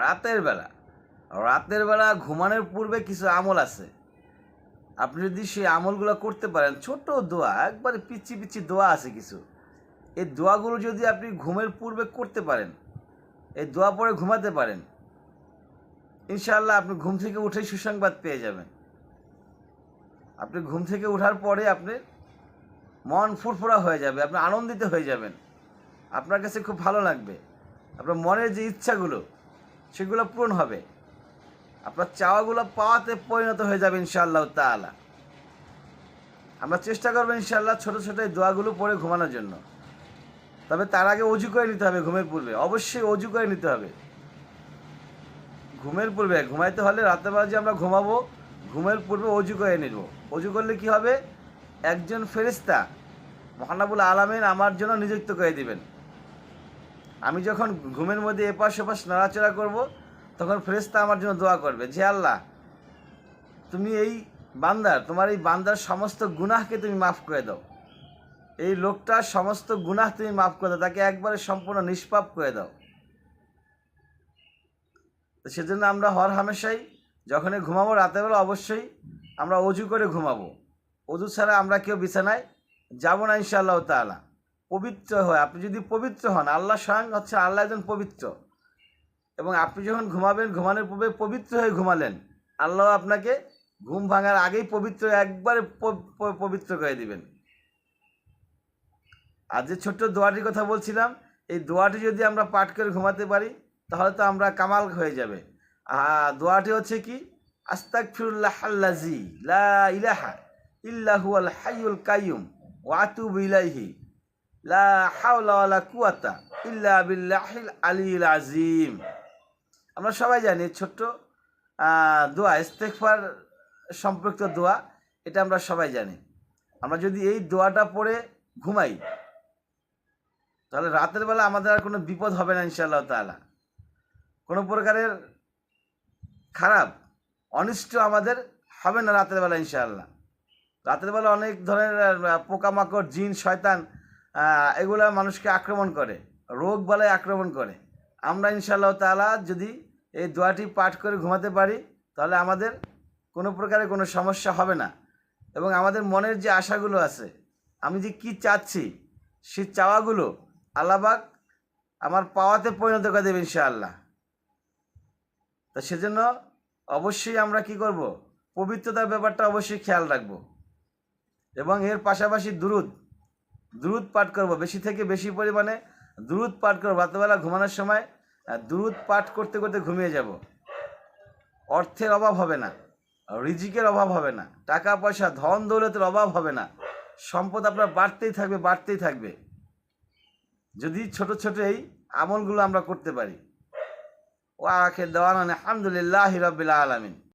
রাতের বেলা। রাতের বেলা ঘুমানোর পূর্বে কিছু আমল আছে। আপনি যদি সেই আমলগুলো করতে পারেন ছোট দোয়া, একবারে পিচ্ছি পিচ্ছি দোয়া আছে কিছু। এই দোয়াগুলো যদি আপনি ঘুমের পূর্বে করতে পারেন, এই দোয়া পরে ঘুমাতে পারেন, ইনশাআল্লাহ আপনি ঘুম থেকে উঠেই সুসংবাদ পেয়ে যাবেন। আপনি ঘুম থেকে ওঠার পরে আপনি মন ফুরফুরা হয়ে যাবে, আপনি আনন্দিত হয়ে যাবেন। আপনার কাছে খুব ভালো লাগবে। আপনার মনের যে ইচ্ছাগুলো সেগুলো পূরণ হবে। আপনার চাওয়াগুলো পাওয়াতে পরিণত হয়ে যাবে ইনশাআল্লাহ তালা আমরা চেষ্টা করব ইনশাআল্লাহ ছোটো ছোটো দোয়াগুলো পরে ঘুমানোর জন্য। তবে তার আগে অজু করে নিতে হবে ঘুমের পূর্বে। অবশ্যই অজু করে নিতে হবে। ঘুমের পূর্বে, ঘুমাইতে হলে রাতেরবেলা যে আমরা ঘুমাবো, ঘুমের পূর্বে অজু করে নিব। অজু করলে কি হবে? একজন ফেরিস্তা মহানাবুল আলামিন আমার জন্য নিযুক্ত করে দিবেন। আমি যখন ঘুমের মধ্যে এপাশ ওপাশ নাড়াচড়া করব, তখন ফেরেস্তা আমার জন্য দোয়া করবে যে আল্লাহ, তুমি এই বান্দার, তোমার এই বান্দার সমস্ত গুনাহকে তুমি মাফ করে দাও। এই লোকটার সমস্ত গুনাহ তুমি মাফ করে দাও, তাকে একবারে সম্পূর্ণ নিষ্পাপ করে দাও। তো সেজন্য আমরা হর হামেশাই যখনই ঘুমাবো, রাতেরবেলা অবশ্যই আমরা অজু করে ঘুমাবো। অজু ছাড়া আমরা কেউ বিছানায় যাব না ইনশাআল্লাহ তাআলা। পবিত্র হয়। আপনি যদি পবিত্র হন, আল্লাহ স্বয়ং হচ্ছে আল্লাহ একজন পবিত্র। এবং আপনি যখন ঘুমাবেন, ঘুমানোর পূর্বে পবিত্র হয়ে ঘুমালেন, আল্লাহ আপনাকে ঘুম ভাঙার আগেই পবিত্র একবারে পবিত্র করে দিবেন। আর যে ছোট্ট দোয়াটির কথা বলছিলাম, এই দোয়াটি যদি আমরা পাঠ করে ঘুমাতে পারি, তাহলে তো আমরা কামাল হয়ে যাবে। আর দোয়াটি হচ্ছে কি? আস্তাক ফিরুল্লাহ লা ইলাহা ইল্লাহু আল হাইউল কাইয়ুম ওয়া আতুবু ইলাইহি। লা হাওলা ইল্লা আমরা সবাই জানি ছোট্ট দোয়া ইস্তেকফার সম্পর্কিত দোয়া, এটা আমরা সবাই জানি। আমরা যদি এই দোয়াটা পড়ে ঘুমাই, তাহলে রাতের বেলা আমাদের আর কোনো বিপদ হবে না ইনশাআল্লাহ তাআলা। কোনো প্রকারের খারাপ, অনিষ্ট আমাদের হবে না রাতের বেলা ইনশাআল্লাহ। রাতের বেলা অনেক ধরনের পোকামাকড়, জিন, শয়তান এগুলা মানুষকে আক্রমণ করে, রোগ বালায় আক্রমণ করে। আমরা ইনশাআল্লাহ তাআলা যদি এই দোয়াটি পাঠ করে ঘুমাতে পারি, তাহলে আমাদের কোনো প্রকারে কোনো সমস্যা হবে না। এবং আমাদের মনের যে আশাগুলো আছে, আমি যে কি চাচ্ছি, সে চাওয়াগুলো আল্লাহবাক আমার পাওয়াতে পরিণত করে দেবে ইনশাআল্লাহ। তো সেজন্য অবশ্যই আমরা কি করব, পবিত্রতার ব্যাপারটা অবশ্যই খেয়াল রাখব। এবং এর পাশাপাশি দুরুদ দুরুদ পাঠ করব, বেশি থেকে বেশি পরিমাণে দ্রুত পাঠ করব। রাতবেলা ঘুমানোর সময় দ্রুত পাঠ করতে করতে ঘুমিয়ে যাব। অর্থের অভাব হবে না, রিজিকের অভাব হবে না, টাকা পয়সা, ধন দৌলতের অভাব হবে না। সম্পদ আপনার বাড়তেই থাকবে বাড়তেই থাকবে। যদি ছোট ছোট এই আমলগুলো আমরা করতে পারি। ও আখের দেওয়ান আলহামদুলিল্লাহ রবিল আলমিন।